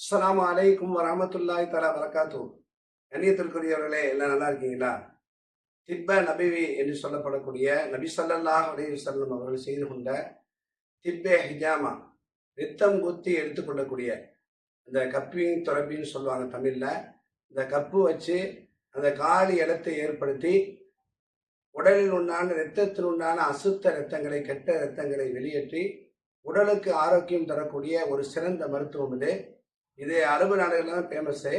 அஸ்லாம் அலைக்கும் வரமத்துல்லாய் தலா வரகாத்து கண்ணியத்திற்குரியவர்களே எல்லாம் நல்லா இருக்கீங்களா? திப்ப நபிவி என்று சொல்லப்படக்கூடிய நபி ஸல்லல்லாஹு அலைஹி வஸல்லம் அவர்கள் செய்து கொண்ட திப்பே ஹிஜாமா ரத்தம் குத்தி எடுத்துக்கொள்ளக்கூடிய இந்த கப்பிங் துறப்பின்னு சொல்லுவாங்க தமிழில். இந்த கப்பு வச்சு அந்த காலி இடத்தை ஏற்படுத்தி உடலில் உண்டான இரத்தத்தில் உண்டான அசுத்த இரத்தங்களை கெட்ட இரத்தங்களை வெளியேற்றி உடலுக்கு ஆரோக்கியம் தரக்கூடிய ஒரு சிறந்த மருத்துவம் இது. இது அரபு நாடுகளில் தான் ஃபேமஸ்ஸு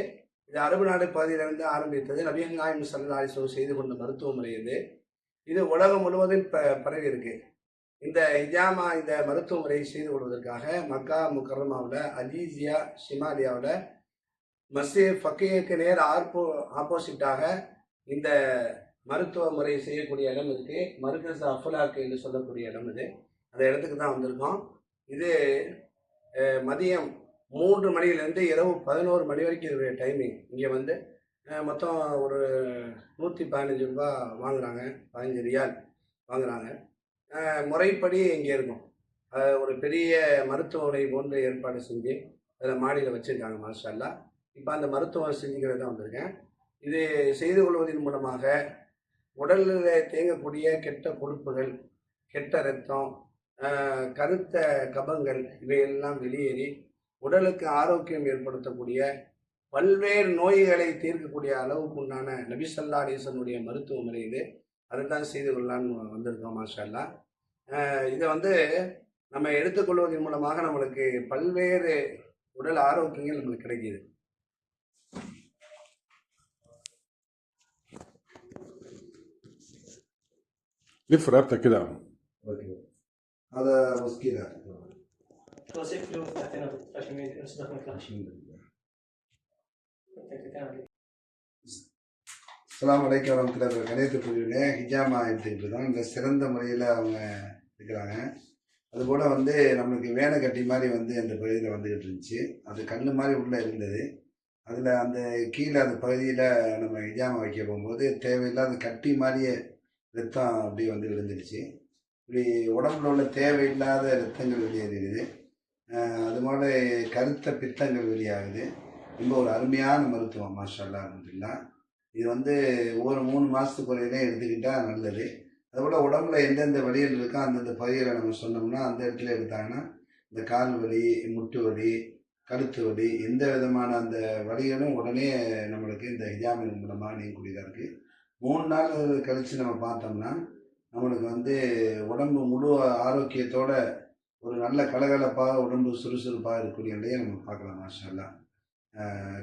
இது அரபு நாடு பகுதியிலிருந்து ஆரம்பித்தது நபியங்காயம் நாயம் செய்து கொண்ட மருத்துவ முறை இது. இது உலகம் முழுவதும் ப பரவி இருக்கு. இந்த ஹிஜாமா இந்த மருத்துவ முறையை செய்து கொள்வதற்காக மக்கா முக்கரமாவில் அலீசியா ஷிமாலியாவில் மசீர் ஃபக்கீக்கு நேர் ஆர்போ ஆப்போசிட்டாக இந்த மருத்துவ முறை செய்யக்கூடிய இடம் இருக்கு மருகஸ் அஃபலாக்கு என்று சொல்லக்கூடிய இடம் இது. அந்த இடத்துக்கு தான் வந்திருக்கோம். இது மதியம் மூன்று மணிலேருந்து இரவு பதினோரு மணி வரைக்கும் இதோடைய டைமிங் இங்கே வந்து மொத்தம் ஒரு நூற்றி பதினஞ்சு ரூபா வாங்குகிறாங்க பதினஞ்சு ரியால் வாங்குறாங்க. முறைப்படி இங்கே இருக்கும். ஒரு பெரிய மருத்துவமனை போன்று ஏற்பாடு செஞ்சு அதில் மாடியில் வச்சுருக்காங்க மாஷல்லா இப்போ அந்த மருத்துவம் செஞ்சுக்கிறது தான் வந்திருக்கேன். இது செய்து கொள்வதன் மூலமாக உடலில் தேங்கக்கூடிய கெட்ட கொழுப்புகள் கெட்ட ரத்தம் கருத்த கபங்கள் இவையெல்லாம் வெளியேறி உடலுக்கு ஆரோக்கியம் ஏற்படுத்தக்கூடிய பல்வேறு நோய்களை தீர்க்கக்கூடிய அளவுக்கு உண்டான நபிசல்லா அலிசனுடைய மருத்துவ முறை இது அதை தான் செய்து கொள்ளலான்னு வந்திருக்கோம் மாஷல்லா ஆஹ், இதை வந்து நம்ம எடுத்துக்கொள்வதன் மூலமாக நம்மளுக்கு பல்வேறு உடல் ஆரோக்கியங்கள் நம்மளுக்கு கிடைக்கிது لف رقبتك كده اوكي هذا مشكلة توصيف فلوس تعطينا عشان نستخدم அஸ்லாம் வலைக்கம் வரமத்துல கணியத்துக்குரிய ஹிஜாமா எடுத்துக்கிட்டு இருக்கோம் இந்த சிறந்த முறையில் அவங்க இருக்கிறாங்க அதுபோல் வந்து நம்மளுக்கு வேலை கட்டி மாதிரி வந்து அந்த பகுதியில் வந்துக்கிட்டு இருந்துச்சு அது கல் மாதிரி உள்ளே இருந்தது அதில் அந்த கீழே அந்த பகுதியில் நம்ம ஹிஜாமா வைக்க போகும்போது தேவையில்லாத கட்டி மாதிரியே ரத்தம் அப்படியே வந்து விழுந்துடுச்சு இப்படி உடம்புல உள்ள தேவையில்லாத ரத்தங்கள் வெளியேறிடுது அஹ் அது மாதிரி கருத்த பித்தங்கள் வெளியாகுது. ரொம்ப ஒரு அருமையான மருத்துவம் மாஷல்லா அப்படின்னா இது வந்து ஒவ்வொரு மூணு மாதத்துக்கு ஒரு இடம் எடுத்துக்கிட்டால் நல்லது. அதுபோல் உடம்புல எந்தெந்த வலிகள் இருக்கோ அந்தந்த பகுதியில் நம்ம சொன்னோம்னா அந்த இடத்துல எடுத்தாங்கன்னா இந்த கால் வலி முட்டு வலி கழுத்து வலி எந்த விதமான அந்த வலிகளும் உடனே நம்மளுக்கு இந்த ஹிஜாமின் மூலமாக நீங்கக்கூடியதாக இருக்குது மூணு நாள் கழித்து நம்ம பார்த்தோம்னா நம்மளுக்கு வந்து உடம்பு முழு ஆரோக்கியத்தோட ஒரு நல்ல கலகலப்பாக உடம்பு சுறுசுறுப்பாக இருக்கக்கூடிய நிலையை நம்ம பார்க்கலாம் மாஷா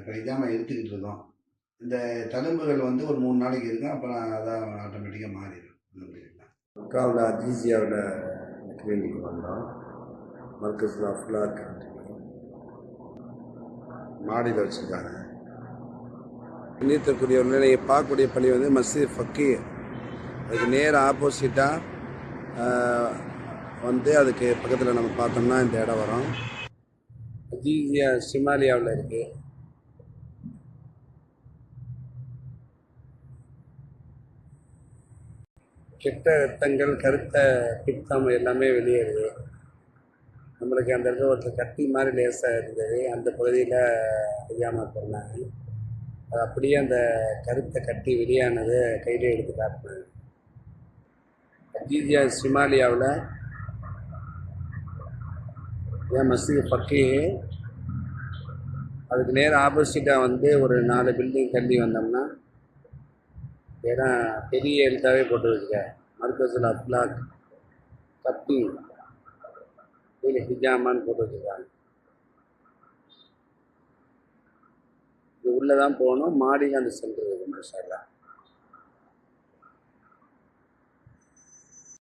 கிடைக்காமல் எடுத்துக்கிட்டு இருக்கோம் இந்த தழும்புகள் வந்து ஒரு மூணு நாளைக்கு இருக்கும் அப்புறம் அதான் ஆட்டோமேட்டிக்காக மாறிடும். மக்காவில் அஜீசியாவில் கிளினிக் வந்தோம். மர்க்கஸில் அஃப்லாக் மாடியில் வச்சுருக்காங்க. நீத்தக்கூடியவர்கள் நீங்கள் பார்க்கக்கூடிய பள்ளி வந்து மசீத் ஃபக்கீர் அதுக்கு நேர் ஆப்போசிட்டாக வந்து அதுக்கு பக்கத்தில் நம்ம பார்த்தோம்னா இந்த இடம் வரும். அஜீசியா சிமாலியாவில் இருக்குது கெட்ட ரத்தங்கள் கருத்த பித்தம் எல்லாமே வெளியேறுது நம்மளுக்கு அந்த இடத்துல ஒருத்தர் கட்டி மாதிரி லேசாக இருந்தது. அந்த பகுதியில் அறியாமல் போனாங்க அது அப்படியே அந்த கருத்தை கட்டி வெளியானது கையிலே எடுத்து காட்டினாங்க அஜீசியா சிமாலியாவில் ஏன் மசீது பக்கி அதுக்கு நேராக ஆப்போசிட்டாக வந்து ஒரு நாலு பில்டிங் தள்ளி வந்தோம்னா ஏன்னா பெரிய எழுத்தாகவே போட்டு வச்சுக்க மர்கசில் அப்லாக் கப்பி கீழே ஹிஜாமான்னு போட்டு வச்சுருக்காங்க இது உள்ளே தான் போகணும் மாடியில் அந்த சென்டர் இருக்குது மாஷால்லா